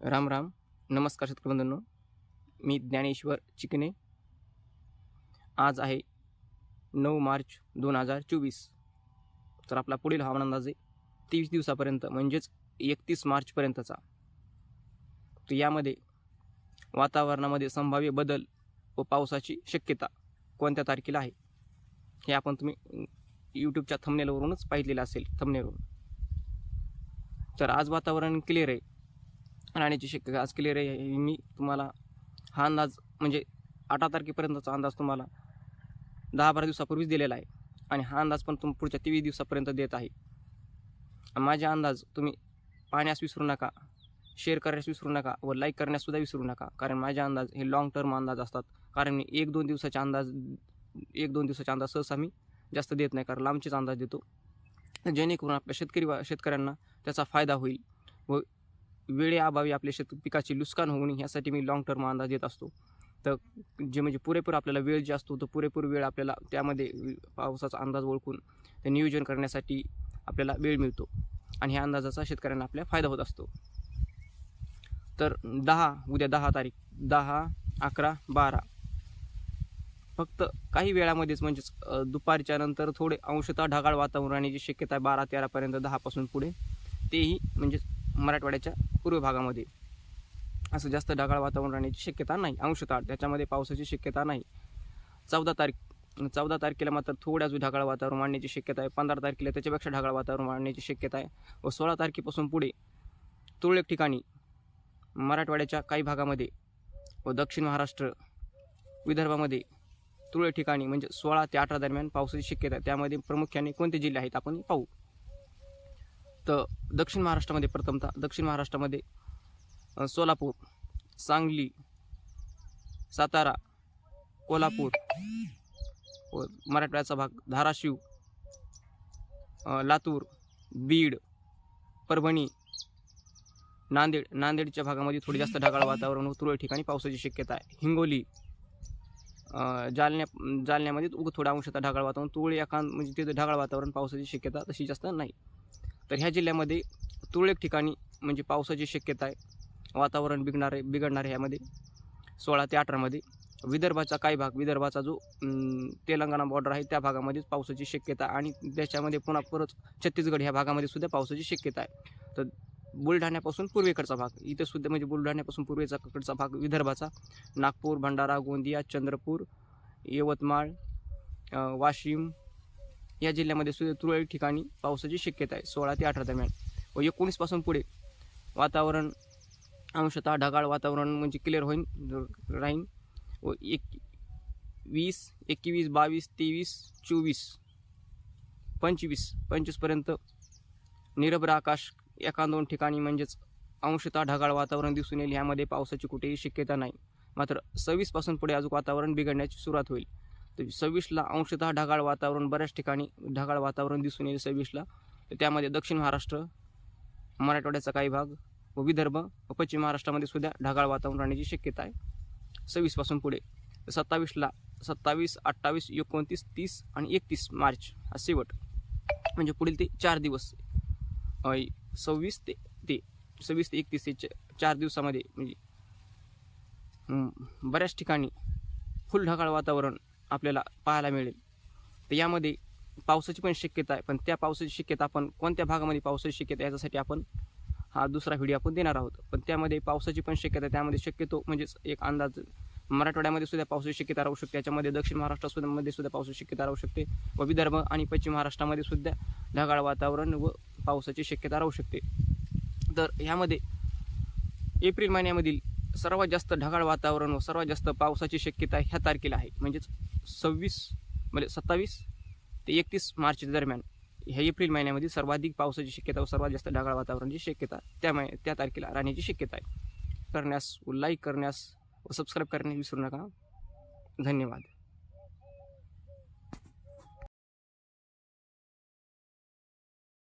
राम राम. नमस्कार शेतकरी बंधूंनो. मी ज्ञानेश्वर चिकणे आज आहे नऊ मार्च दोन हजार चोवीस. तर आपला पुढील हवामान अंदाज आहे तीस दिवसापर्यंत म्हणजेच एकतीस मार्चपर्यंतचा. तर यामध्ये वातावरणामध्ये संभाव्य बदल व पावसाची शक्यता कोणत्या तारखेला आहे हे आपण तुम्ही यूट्यूबच्या थंबनेलवरूनच पाहिलेलं असेल थंबनेलवरून तर आज वातावरण क्लिअर आहे. राहण्याची शक्यता आज क्लिअर आहे. मी तुम्हाला हा अंदाज म्हणजे अठरा तारखेपर्यंतचा अंदाज तुम्हाला दहा बारा दिवसापूर्वीच दिलेला आहे. आणि हा अंदाज पण तुम पुढच्या तेवीस दिवसापर्यंत देत आहे. माझे अंदाज तुम्ही पाहण्यास विसरू नका शेअर करण्यास विसरू नका व लाईक करण्याससुद्धा विसरू नका. कारण माझे अंदाज हे लाँग टर्म अंदाज असतात. कारण मी एक दोन दिवसाचे अंदाज एक दोन दिवसाचे अंदाज सहसा मी जास्त देत नाही. कारण लांबचेच अंदाज देतो. जेणेकरून आपल्या शेतकरी शेतकऱ्यांना त्याचा फायदा होईल व वेळेअभावी आपल्या शेत पिकाचे नुकसान होऊ नये यासाठी मी लाँग टर्म अंदाज देत असतो. तर जे म्हणजे पुरेपूर आपल्याला वेळ जे असतो तो पुरेपूर वेळ आपल्याला त्यामध्ये पावसाचा अंदाज ओळखून ते नियोजन करण्यासाठी आपल्याला वेळ मिळतो. आणि ह्या अंदाजाचा शेतकऱ्यांना आपल्या फायदा होत असतो. तर दहा उद्या दहा तारीख दहा अकरा बारा. फक्त काही वेळामध्येच म्हणजेच दुपारच्या नंतर थोडे अंशतः ढगाळ वातावरण जी शक्यता आहे बारा तेरापर्यंत दहापासून पुढे तेही म्हणजेच मराठवाड्याच्या पूर्व भागामध्ये. असं जास्त ढगाळ वातावरण राहण्याची शक्यता नाही. अंशतः त्याच्यामध्ये पावसाची शक्यता नाही. चौदा तारीख चौदा तारखेला मात्र थोड्याच ढगाळ वातावरण वाढण्याची शक्यता आहे. पंधरा तारखेला त्याच्यापेक्षा ढगाळ वातावरण वाढण्याची शक्यता आहे व सोळा तारखेपासून पुढे तुरळक ठिकाणी मराठवाड्याच्या काही भागामध्ये व दक्षिण महाराष्ट्र विदर्भामध्ये तुरळक ठिकाणी म्हणजे सोळा ते अठरा दरम्यान पावसाची शक्यता आहे. त्यामध्ये प्रामुख्याने कोणते जिल्हे आहेत आपण पाहू. तर दक्षिण महाराष्ट्रामध्ये प्रथमतः दक्षिण महाराष्ट्रामध्ये सोलापूर सांगली सातारा कोल्हापूर व मराठवाड्याचा भाग धाराशिव लातूर बीड परभणी नांदेड नांदेडच्या भागामध्ये थोडी जास्त ढगाळ वातावरण व तुरळक ठिकाणी पावसाची शक्यता आहे. हिंगोली जालन्या जालन्यामध्ये उग थोडा अंशतः ढगाळ वातावरण तुरळी एखाद म्हणजे तिथं ढगाळ वातावरण पावसाची शक्यता तशी जास्त नाही. तर ह्या जिल्ह्यामध्ये तुरळक ठिकाणी म्हणजे पावसाची शक्यता आहे. वातावरण बिघडणारे बिघडणारे ह्यामध्ये. सोळा ते अठरामध्ये विदर्भाचा काही भाग विदर्भाचा जो तेलंगणा बॉर्डर आहे त्या भागामध्येच पावसाची शक्यता आणि त्याच्यामध्ये पुन्हा परत छत्तीसगड ह्या भागामध्ये सुद्धा पावसाची शक्यता आहे. तर बुलढाण्यापासून पूर्वेकडचा भाग इथे सुद्धा म्हणजे बुलढाण्यापासून पूर्वेचा कडचा भाग विदर्भाचा. नागपूर भंडारा गोंदिया चंद्रपूर यवतमाळ वाशिम या जिल्ह्यामध्ये सुद्धा तुरळक ठिकाणी पावसाची शक्यता आहे सोळा ते अठरा दरम्यान. व एकोणीसपासून पुढे वातावरण अंशतः ढगाळ वातावरण म्हणजे क्लिअर होईन राहीन. व एक वीस एकवीस बावीस तेवीस चोवीस पंचवीस पंचवीसपर्यंत निरभ्र आकाश एका दोन ठिकाणी म्हणजेच अंशतः ढगाळ वातावरण दिसून येईल. ह्यामध्ये पावसाची कुठेही शक्यता नाही. मात्र सव्वीसपासून पुढे अजून वातावरण बिघडण्याची सुरुवात होईल. तर सव्वीसला अंशतः ढगाळ वातावरण बऱ्याच ठिकाणी ढगाळ वातावरण दिसून येईल सव्वीसला. तर त्यामध्ये दक्षिण महाराष्ट्र मराठवाड्याचा काही भाग व विदर्भ व पश्चिम महाराष्ट्रामध्ये सुद्धा ढगाळ वातावरण राहण्याची शक्यता आहे. सव्वीसपासून पुढे. सत्तावीसला सत्तावीस अठ्ठावीस एकोणतीस तीस आणि एकतीस मार्च हा शेवट. म्हणजे पुढील ते चार दिवस. सव्वीस ते ते सव्वीस ते एकतीस ते च- चार दिवसामध्ये म्हणजे बऱ्याच ठिकाणी फुल ढगाळ वातावरण आपल्याला पाहायला मिळेल. तर यामध्ये पावसाची पण शक्यता आहे. पण त्या पावसाची शक्यता आपण कोणत्या भागामध्ये पावसाची शक्यता याच्यासाठी आपण हा दुसरा व्हिडिओ आपण देणार आहोत. पण त्यामध्ये पावसाची पण शक्यता आहे. त्यामध्ये शक्यतो म्हणजेच एक अंदाज मराठवाड्यामध्ये सुद्धा पावसाची शक्यता राहू शकते. त्याच्यामध्ये दक्षिण महाराष्ट्रामध्ये सुद्धा पावसाची शक्यता राहू शकते व विदर्भ आणि पश्चिम महाराष्ट्रामध्ये सुद्धा ढगाळ वातावरण व पावसाची शक्यता राहू शकते. तर ह्यामध्ये एप्रिल महिन्यामधील सर्वात जास्त ढगाळ वातावरण व सर्वात जास्त पावसाची शक्यता ह्या तारखेला आहे. म्हणजेच सव्वीस म्हणजे सत्तावीस ते एकतीस मार्च दरम्यान ह्या एप्रिल महिन्यामध्ये सर्वाधिक पावसाची शक्यता व सर्वात जास्त ढगाळ वातावरणाची शक्यता त्या मै त्या तारखेला राहण्याची शक्यता आहे. करण्यास व लाईक करण्यास व सबस्क्राईब करण्यास विसरू नका. धन्यवाद.